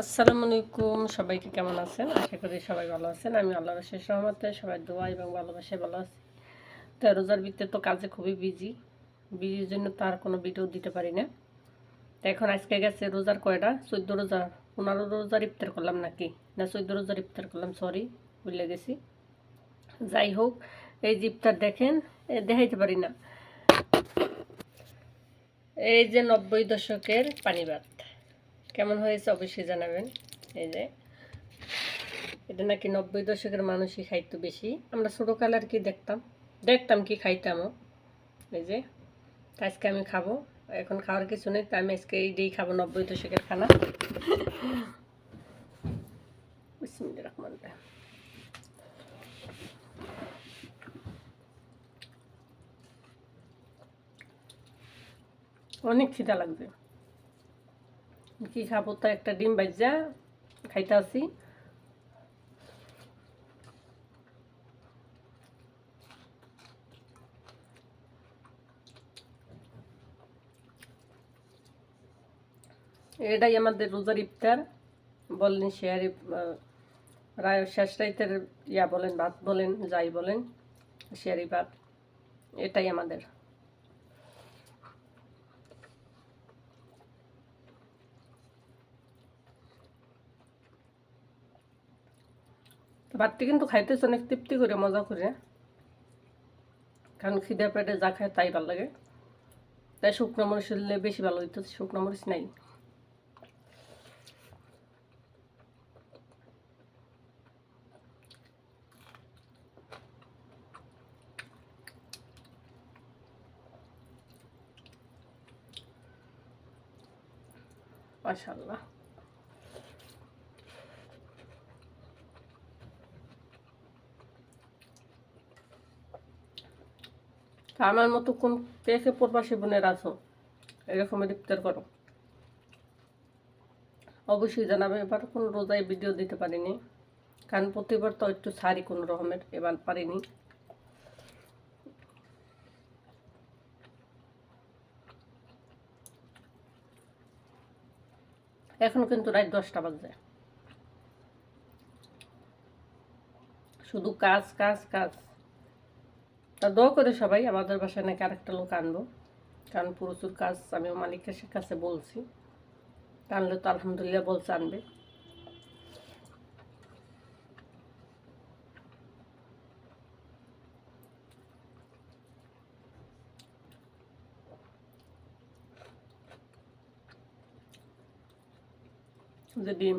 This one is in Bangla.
আসসালামু আলাইকুম সবাইকে কেমন আছেন? আশা করি সবাই ভালো আছেন। আমি আল্লাহ শেষ রহমতে সবাই দোয়া এবং ভালোবাসায় ভালো আছি। তো রোজার ভিতরে তো কাজে খুবই বিজি বিজির জন্য তার কোনো ভিডিও দিতে পারি না। তো এখন আজকে গেছে রোজার কয়টা? চোদ্দ রোজা। পনেরো রোজার ইফতার করলাম নাকি? না, চোদ্দ রোজার ইফতার করলাম সরি ভুলে গেছি। যাই হোক, এই যে ইফতার দেখেন দেখাইতে পারি না। এই যে নব্বই দশকের পানি পানিবাত। কেমন হয়েছে অবশ্যই জানাবেন। এই যে, এটা নাকি নব্বই দশকের মানুষই খাইতো বেশি। আমরা ছোটো কালার কি দেখতাম। দেখতাম কি খাইতামও। এই যে, তা আজকে আমি খাব। এখন খাওয়ার কিছু নেই তাই আমি আজকে এইটাই খাব নব্বই দশকের খানা। অনেক খিদা লাগবে কি খাব? তো একটা ডিম বাজ্যা খাইতে আসি এটাই আমাদের রোজার ইফতার। বললেন শেয়ারি রায় শেষ রাইতের ইয়া বলেন, ভাত বলেন, যাই বলেন, শেয়ারি ভাত। এটাই আমাদের। ভাতটি কিন্তু খাইতেছে অনেক তৃপ্তি করে, মজা করে। কারণ খিদে পেটে যা খায় তাই ভালো লাগে। তাই শুকনো মরিচ হলে বেশি ভালো হইতো শুকনো মরিচ নাই। মাশাল্লাহ আমার মতো কোন পেয়েছে প্রবাসী বোনের আছো এরকমের ইফতার করো। অবশ্যই জানাবে, এবার কোনো রোজায় ভিডিও দিতে পারিনি, কারণ প্রতিবার তো একটু সারি কোনো রকমের, এবার পারিনি। এখন কিন্তু রাত দশটা বাজে শুধু কাজ কাজ কাজ। তা দোয়া করে সবাই, আমাদের বাসায় নাকি আরেকটা লোক আনব। কারণ প্রচুর কাজ আমি মালিকের কাছে বলছি। আনলে তো আলহামদুলিল্লাহ বলছে আনবে। যে ডিম।